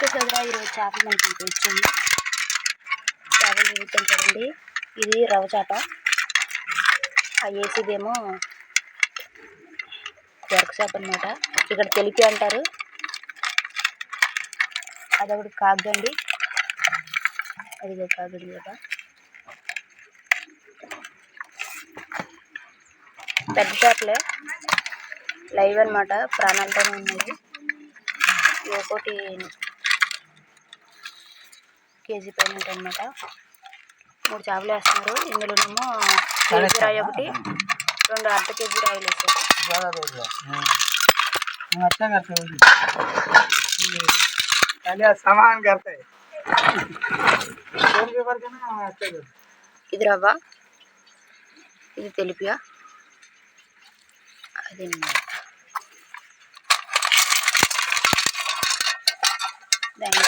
చూసారా ఈరోజు చేపలు మనకి తెచ్చింది చేపలు చూపించాను చూడండి ఇది రవ చేప. ఆ వేసేదేమో ఎరక చేప అనమాట ఇక్కడ తెలిపి అంటారు. అదొకటి కాగండి. అది కాగండి కదా పెద్ద చేపలే. లైవ్ అనమాట ప్రాణాలతోనే ఉన్నాయి. ఇంకోటి ఒకటి కేజీ పైన ఉంటాయన్నమాట మూడు చేపలు వేస్తున్నారు. ఇందులోనేమో కేజీ రాయి ఒకటి రెండు అర్ధ కేజీ రాయలు ఇది రవ్వ. ఇది తెలుపుగా అది దాని